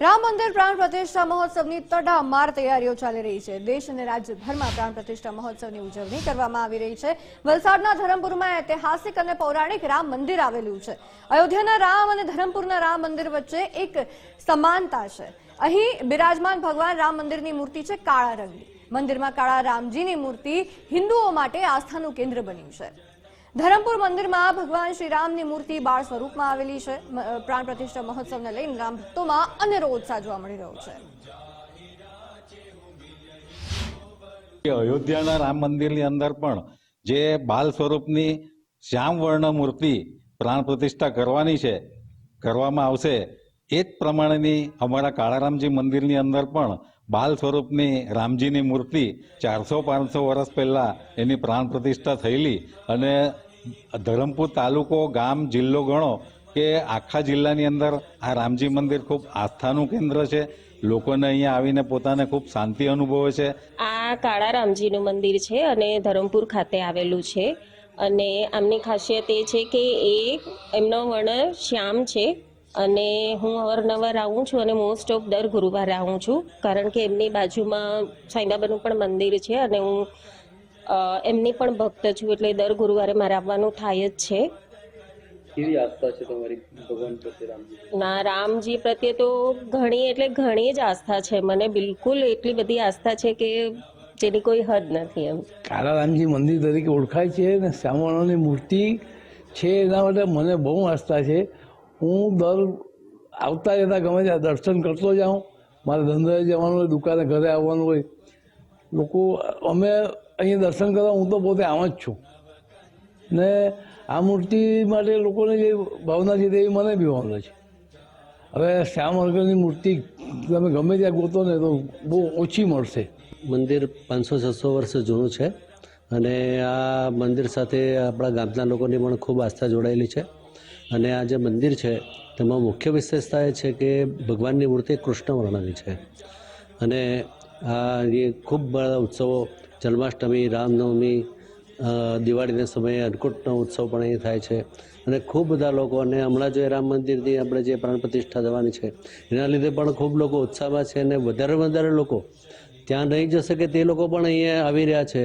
રામ મંદિર પ્રાણ પ્રતિષ્ઠા મહોત્સવની તડામાર તૈયારીઓ ચાલી રહી છે. દેશ અને રાજ્યભરમાં પ્રાણ પ્રતિષ્ઠા મહોત્સવની ઉજવણી કરવામાં આવી રહી છે. વલસાડના ધરમપુરમાં ઐતિહાસિક અને પૌરાણિક રામ મંદિર આવેલું છે. અયોધ્યાના રામ અને ધરમપુરના રામ મંદિર વચ્ચે એક સમાનતા છે. અહીં બિરાજમાન ભગવાન રામ મંદિરની મૂર્તિ છે કાળા રંગની. મંદિરમાં કાળા રામજીની મૂર્તિ હિન્દુઓ માટે આસ્થાનું કેન્દ્ર બન્યું છે. ધરમપુર મંદિરમાં ભગવાન શ્રી રામની મૂર્તિ બાળ સ્વરૂપમાં આવેલી છે. પ્રાણ પ્રતિષ્ઠા મહોત્સવને લઈને રામ ભક્તોમાં અનેરો ઉત્સાહ જોવા મળી રહ્યો છે. અયોધ્યાના રામ મંદિરની અંદર પણ જે બાલ સ્વરૂપની શ્યામ વર્ણ મૂર્તિ પ્રાણ પ્રતિષ્ઠા કરવાની છે, કરવામાં આવશે, એ જ પ્રમાણેની અમારા કાળારામજી મંદિરની અંદર પણ બાલ સ્વરૂપની રામજીની મૂર્તિ ચારસો પાંચસો વર્ષ પહેલા એની પ્રાણ પ્રતિષ્ઠા થયેલી અને ધરમપુર તાલુકો, ગામ, જિલ્લો ગણો કે આખા જિલ્લાની અંદર આ રામજી મંદિર ખૂબ આસ્થાનું કેન્દ્ર છે. લોકોને અહીંયા આવીને પોતાને ખૂબ શાંતિ અનુભવે છે. આ કાળા રામજીનું મંદિર છે અને ધરમપુર ખાતે આવેલું છે. અને આમની ખાસિયત એ છે કે એ એમનો વર્ણ શ્યામ છે. અને હું અવારનવાર આવું છું અને મોસ્ટ ઓફ દર ગુરુવારે આવું છું. કારણ કે એમની બાજુમાં સાંઈબાબાનું પણ મંદિર છે અને હું એમની પણ ભક્ત છું એટલે દર ગુરુવારે મારે આવવાનું થાય જ છે. કેવી આસ્થા છે તમારી ભગવાન પ્રત્યે રામજી ના રામજી પ્રત્યે તો ઘણી એટલે ઘણી જ આસ્થા છે. મને બિલકુલ એટલી બધી આસ્થા છે કે જેની કોઈ હદ નથી એમ. કાળા રામજી મંદિર તરીકે ઓળખાય છે અને શ્યામવર્ણની મૂર્તિ છે એના માટે મને બહુ આસ્થા છે. હું દર આવતા જતા ગમે ત્યાં દર્શન કરતો જાઉં. મારે ધંધાએ જવાનું હોય દુકાને ઘરે આવવાનું હોય લોકો, અમે અહીંયા દર્શન કરવા, હું તો પોતે આમ જ છું. ને આ મૂર્તિ માટે લોકોને જે ભાવના છે તેવી મને બી ભાવના છે. હવે શ્યામ વર્ગની મૂર્તિ તમે ગમે ત્યાં ગોતો ને તો બહુ ઓછી મળશે. મંદિર પાંચસો, છસો વર્ષ જૂનું છે અને આ મંદિર સાથે આપણા ગામના લોકોની પણ ખૂબ આસ્થા જોડાયેલી છે. અને આ જે મંદિર છે, તેમાં મુખ્ય વિશેષતા એ છે કે ભગવાનની મૂર્તિ કૃષ્ણ વર્ણની છે. અને આ જે ખૂબ બધા ઉત્સવો, જન્માષ્ટમી, રામનવમી દિવાળીના સમયે અન્નકૂટનો ઉત્સવ પણ અહીં થાય છે. અને ખૂબ બધા લોકો, અને હમણાં જો રામ મંદિરની આપણે જે પ્રાણ પ્રતિષ્ઠા થવાની છે, એના લીધે પણ ખૂબ લોકો ઉત્સાહમાં છે અને વધારે વધારે લોકો ત્યાં નહીં જશે કે તે લોકો પણ અહીંયા આવી રહ્યા છે.